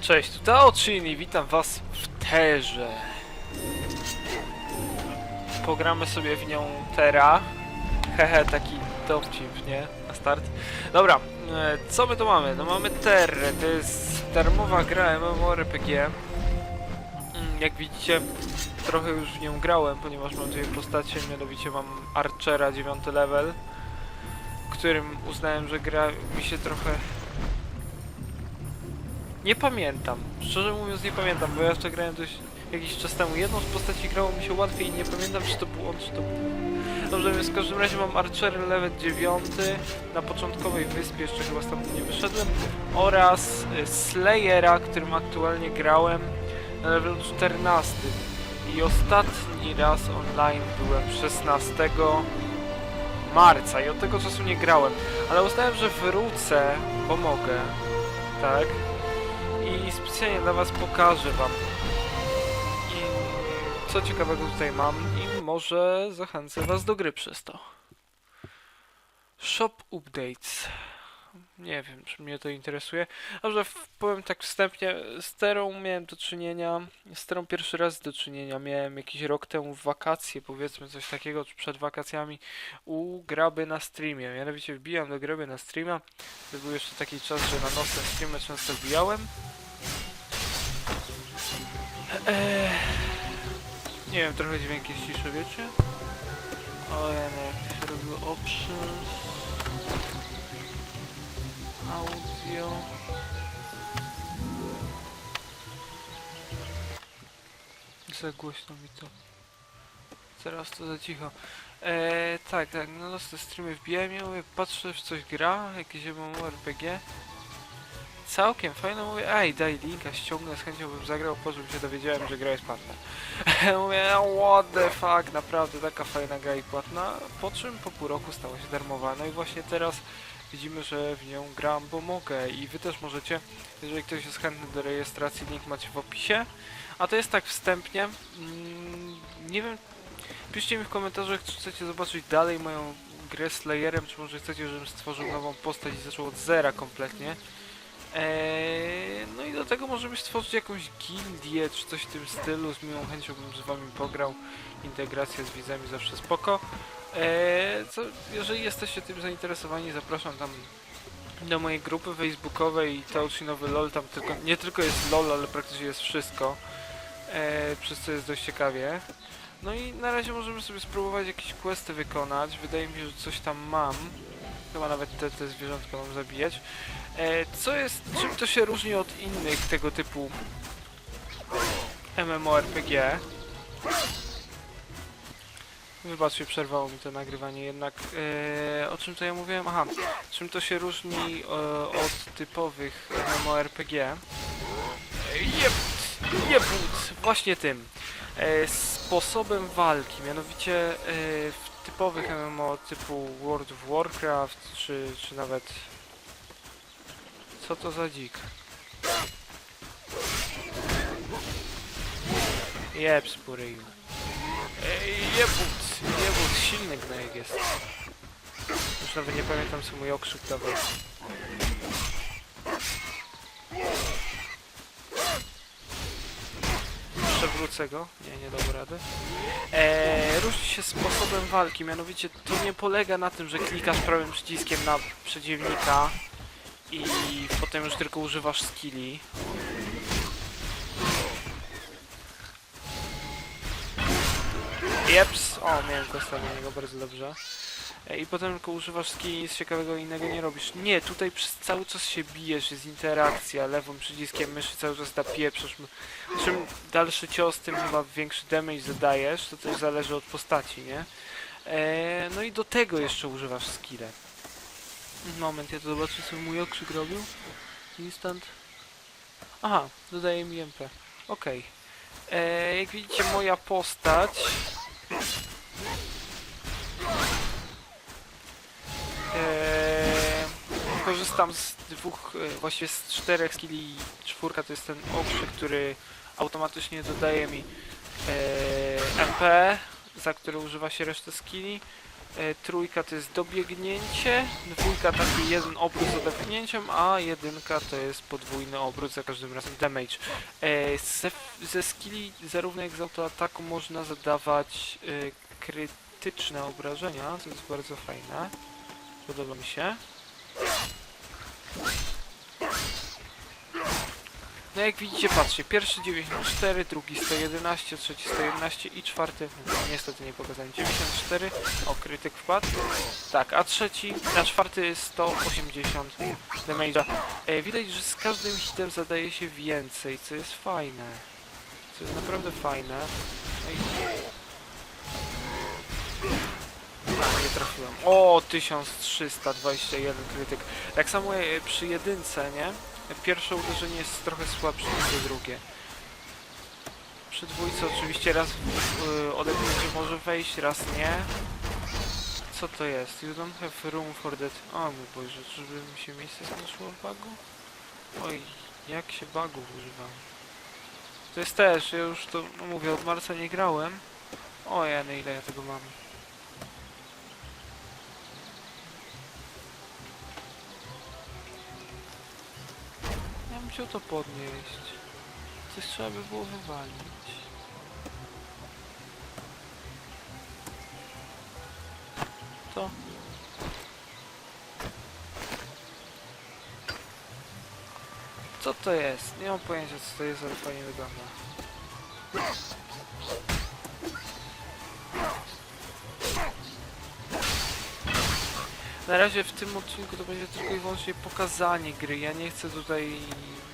Cześć, tu Taochini, witam was w Terze. Pogramy sobie w nią Tera. Hehe, taki dowcip, nie? Na start. Dobra, e, co my tu mamy? No mamy Terrę, to jest darmowa gra MMORPG. Jak widzicie, trochę już w nią grałem, ponieważ mam dwie postacie, mianowicie mam Archera 9 level, którym uznałem, że gra mi się trochę nie pamiętam. Szczerze mówiąc nie pamiętam, bo ja jeszcze grałem dość jakiś czas temu. Jedną z postaci grało mi się łatwiej i nie pamiętam czy to był on, czy to był... Dobrze, więc w każdym razie mam Archer level 9 na początkowej wyspie, jeszcze chyba stamtąd nie wyszedłem oraz y, Slayera, którym aktualnie grałem na levelu 14 i ostatni raz online byłem 16 marca i od tego czasu nie grałem, ale uznałem, że wrócę, bo mogę, tak? i specjalnie dla was pokażę wam i co ciekawego tutaj mam i może zachęcę was do gry przez to. Shop Updates. Nie wiem, czy mnie to interesuje. Dobrze, powiem tak wstępnie, z Terą miałem do czynienia, z Terą pierwszy raz do czynienia miałem jakiś rok temu w wakacje, powiedzmy coś takiego, czy przed wakacjami u Graby na streamie. Mianowicie wbijam do Graby na streama. To był jeszcze taki czas, że na nocne streamy często wbijałem. Eee, nie wiem, trochę dźwięk jest ciszy, wiecie? O, jak to się robiło options. Audio. Za głośno mi to. Teraz to za cicho. Eee, tak, tak, no te streamy wbijałem i mówię, patrzę, czy coś gra, jakieś MMORPG. Całkiem fajne, mówię, ej, daj linka, ściągnę, z chęcią bym zagrał, po czym się dowiedziałem, że gra jest płatna. mówię, what the fuck, naprawdę taka fajna gra i płatna, po czym po pół roku stała się darmowa. No i właśnie teraz widzimy, że w nią gram, bo mogę i wy też możecie, jeżeli ktoś jest chętny do rejestracji, link macie w opisie. A to jest tak wstępnie, mm, nie wiem, piszcie mi w komentarzach, czy chcecie zobaczyć dalej moją grę Slayerem, czy może chcecie, żebym stworzył nową postać i zaczął od zera kompletnie. Eee, no i do tego możemy stworzyć jakąś gildię, czy coś w tym stylu, z miłą chęcią bym z wami pograł. Integracja z widzami zawsze spoko. Eee, co, jeżeli jesteście tym zainteresowani, zapraszam tam do mojej grupy facebookowej Tauchinowy LOL, tam tylko, nie tylko jest LOL, ale praktycznie jest wszystko, eee, przez co jest dość ciekawie. No i na razie możemy sobie spróbować jakieś questy wykonać, wydaje mi się, że coś tam mam. Chyba nawet te, te zwierzątka mam zabijać. E, co jest, czym to się różni od innych tego typu MMORPG? Wybaczcie, przerwało mi to nagrywanie jednak. E, o czym to ja mówiłem? Aha, czym to się różni e, od typowych MMORPG? E, Jebut, jebut, właśnie tym. E, sposobem walki, mianowicie e, w typowych MMO typu World of Warcraft, czy, czy nawet co to za dzik? Jeb, spuryju. Ej, jebut, jebut, silny gnojek jest. Już nawet nie pamiętam co mój okrzyk dawał. Przewrócę go. Nie, nie dam rady. Eee, różni się sposobem walki, mianowicie to nie polega na tym, że klikasz prawym przyciskiem na przeciwnika i potem już tylko używasz skilli. Jeps! O, miałem kosta na niego bardzo dobrze. E, I potem tylko używasz skilli, nic ciekawego innego nie robisz. Nie, tutaj przez cały czas się bijesz, jest interakcja, lewym przyciskiem myszy cały czas napieprzasz. Czym dalszy cios, tym chyba większy damage zadajesz, to też zależy od postaci, nie? E, no i do tego jeszcze używasz skille. Moment, ja to zobaczę co mój okrzyk robił. Instant. Aha, dodaje mi MP. Okej. E, Jak widzicie moja postać Eee, korzystam z dwóch, e, właściwie z czterech skilli. Czwórka to jest ten okrzyk, który automatycznie dodaje mi e, MP, za które używa się resztę skilli. E, trójka to jest dobiegnięcie, dwójka taki jeden obrót z odepchnięciem, a jedynka to jest podwójny obrót za każdym razem damage. E, ze, ze skilli zarówno jak z autoataku można zadawać e, krytyczne obrażenia, co jest bardzo fajne. Podoba mi się. No jak widzicie, patrzcie, pierwszy 94, drugi 111, trzeci 111 i czwarty, no, niestety nie pokazałem, 94, o krytyk wpadł, tak, a trzeci, a czwarty 180 damage'a. E, widać, że z każdym hitem zadaje się więcej, co jest fajne, co jest naprawdę fajne. No i... A, nie trafiłem. O, 1321 krytyk. Tak samo e, przy jedynce, nie? Pierwsze uderzenie jest trochę słabsze niż drugie. Przy dwójce oczywiście raz yy, może wejść, raz nie. Co to jest? You don't have room for that... O mój Boże, żeby mi się miejsce skończyło w bagu? Oj, jak się bugów używam. To jest też, ja już to, no mówię, od marca nie grałem. O jany, ile ja tego mam. Chciał to podnieść. Coś trzeba by było wywalić. To. Co to jest? Nie mam pojęcia co to jest, ale fajnie wygląda. Na razie w tym odcinku to będzie tylko i wyłącznie pokazanie gry. Ja nie chcę tutaj...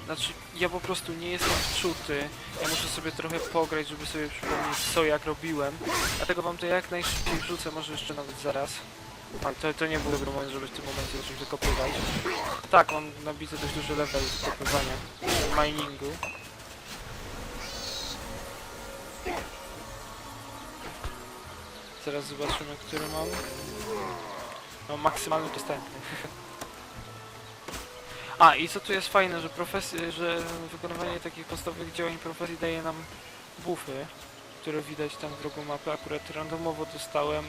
Znaczy, ja po prostu nie jestem wczuty. Ja muszę sobie trochę pograć, żeby sobie przypomnieć co jak robiłem. Dlatego wam to jak najszybciej wrzucę, może jeszcze nawet zaraz. A to, to nie był dobry moment, żeby w tym momencie zacząć wykopywać. Tak, on nabity dość duży level wykopywania. Miningu. Zaraz zobaczymy, który mam. No maksymalny dostępny. A i co tu jest fajne, że profesji, że wykonywanie takich podstawowych działań profesji daje nam buffy, które widać tam w rogu mapy. Akurat randomowo dostałem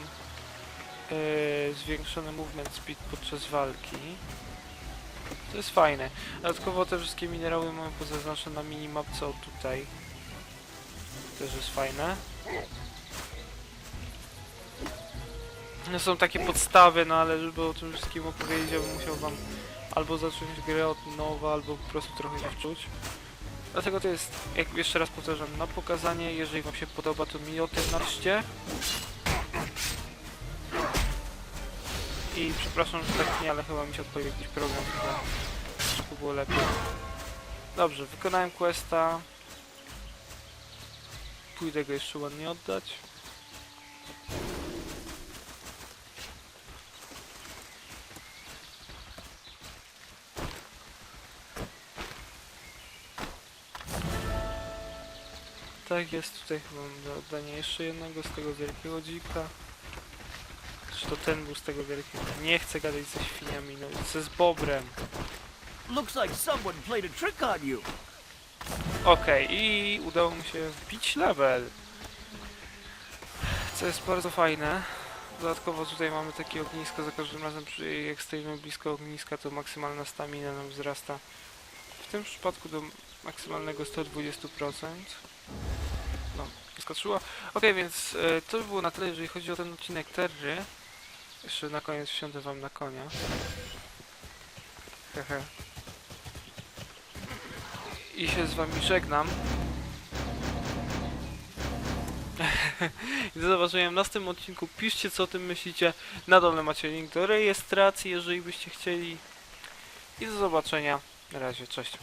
yy, zwiększony movement speed podczas walki. To jest fajne. Dodatkowo te wszystkie minerały mamy pozaznaczone na minimapce o tutaj. Też jest fajne. No są takie podstawy, no ale żeby o tym wszystkim opowiedzieć, ja bym musiał wam albo zacząć grę od nowa, albo po prostu trochę się wczuć. Dlatego to jest, jak jeszcze raz powtarzam, na pokazanie. Jeżeli wam się podoba, to mi o tym napiszcie. I przepraszam, że tak nie, ale chyba mi się odpalił jakiś program, żeby było lepiej. Dobrze, wykonałem questa. Pójdę go jeszcze ładnie oddać. Tak jest, tutaj chyba mam do oddania jeszcze jednego z tego wielkiego dzika. Czy to ten był z tego wielkiego? Nie chcę gadać ze świniami, no co z bobrem. Looks like someone played a trick on you. Okej, i udało mi się wbić level. Co jest bardzo fajne. Dodatkowo tutaj mamy takie ognisko, za każdym razem przy, jak stoimy blisko ogniska, to maksymalna stamina nam wzrasta. W tym przypadku do maksymalnego 120%. Okej, więc e, to by było na tyle, jeżeli chodzi o ten odcinek Terry. Jeszcze na koniec wsiądę wam na konia. Hehe. I się z wami żegnam. I do zobaczenia w następnym odcinku. Piszcie co o tym myślicie. Na dole macie link do rejestracji, jeżeli byście chcieli. I do zobaczenia. Na razie, cześć.